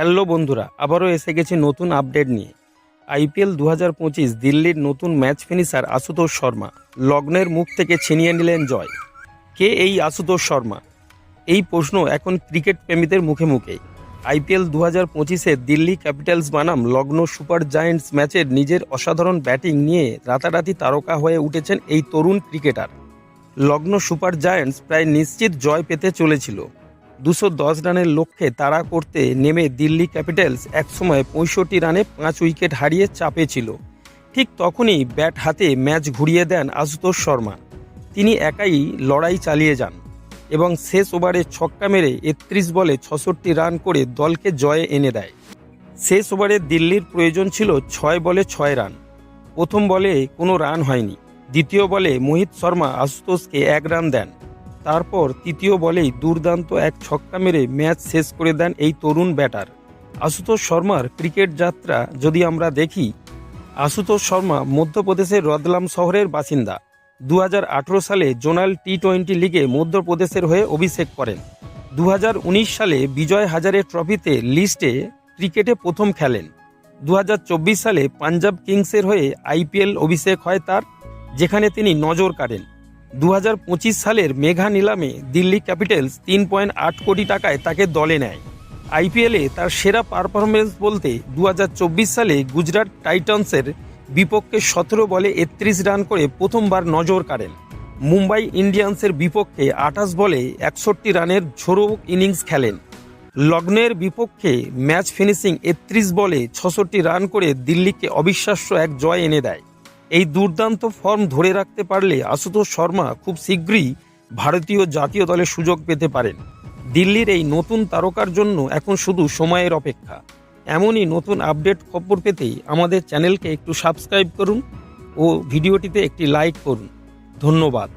Hello বন্ধুরা, আবারও এসে গেছে নতুন আপডেট নিয়ে। আইপিএল দু হাজার পঁচিশ, দিল্লির নতুন ম্যাচ ফিনিশার আশুতোষ শর্মা, লগ্নের মুখ থেকে ছিনিয়ে নিলেন জয়। কে এই আশুতোষ শর্মা? এই প্রশ্ন এখন ক্রিকেট প্রেমীদের মুখে মুখে। আইপিএল দু হাজার পঁচিশে দিল্লি ক্যাপিটালস বানাম লগ্ন সুপার জায়ান্টস ম্যাচের নিজের অসাধারণ ব্যাটিং নিয়ে রাতারাতি তারকা হয়ে উঠেছেন এই তরুণ ক্রিকেটার। লগ্ন সুপার জায়েন্টস প্রায় নিশ্চিত জয় পেতে চলেছিল। দুশো দশ রানের লক্ষ্যে তাড়া করতে নেমে দিল্লি ক্যাপিটালস একসময় পঁয়ষট্টি রানে পাঁচ উইকেট হারিয়ে চাপে ছিল। ঠিক তখনই ব্যাট হাতে ম্যাচ ঘুরিয়ে দেন আশুতোষ শর্মা। তিনি একাই লড়াই চালিয়ে যান এবং শেষ ওভারে ছক্কা মেরে একত্রিশ বলে ছষট্টি রান করে দলকে জয়ে এনে দেয়। শেষ ওভারে দিল্লির প্রয়োজন ছিল ছয় বলে ছয় রান। প্রথম বলে কোনো রান হয়নি। দ্বিতীয় বলে মোহিত শর্মা আশুতোষকে এক রান দেন। তারপর তৃতীয় বলেই দুর্দান্ত এক ছক্কা মেরে ম্যাচ শেষ করে দেন এই তরুণ ব্যাটার। আশুতোষ শর্মার ক্রিকেট যাত্রা যদি আমরা দেখি, আশুতোষ শর্মা মধ্যপ্রদেশের রদলাম শহরের বাসিন্দা। দু হাজার আঠেরো সালে জোনাল টি টোয়েন্টি লিগে মধ্যপ্রদেশের হয়ে অভিষেক করেন। দু হাজার উনিশ সালে বিজয় হাজারে ট্রফিতে লিস্টে ক্রিকেটে প্রথম খেলেন। দু হাজার চব্বিশ সালে পাঞ্জাব কিংসের হয়ে আইপিএল অভিষেক হয় তার, যেখানে তিনি নজর কাড়েন। দু হাজার পঁচিশ সালের মেঘা নিলামে দিল্লি ক্যাপিটালস তিন পয়েন্ট আট কোটি টাকায় তাকে দলে নেয়। আইপিএলে তার সেরা পারফরমেন্স বলতে দু হাজার চব্বিশ সালে গুজরাট টাইটান্সের বিপক্ষে সতেরো বলে একত্রিশ রান করে প্রথমবার নজর কাড়েন। মুম্বাই ইন্ডিয়ান্সের বিপক্ষে আঠাশ বলে একষট্টি রানের ঝোড়ো ইনিংস খেলেন। লগ্নের বিপক্ষে ম্যাচ ফিনিশিং একত্রিশ বলে ছষট্টি রান করে দিল্লিকে অবিশ্বাস্য এক জয় এনে দেয়। এই দুর্দান্ত ফর্ম ধরে রাখতে পারলে আশুতোষ শর্মা খুব শীঘ্রই ভারতীয় জাতীয় দলে সুযোগ পেতে পারেন। দিল্লির এই নতুন তারকার জন্য এখন শুধু সময়ের অপেক্ষা। এমনই নতুন আপডেট খবর পেতে আমাদের চ্যানেলকে একটু সাবস্ক্রাইব করুন ও ভিডিওটিতে একটি লাইক করুন। ধন্যবাদ।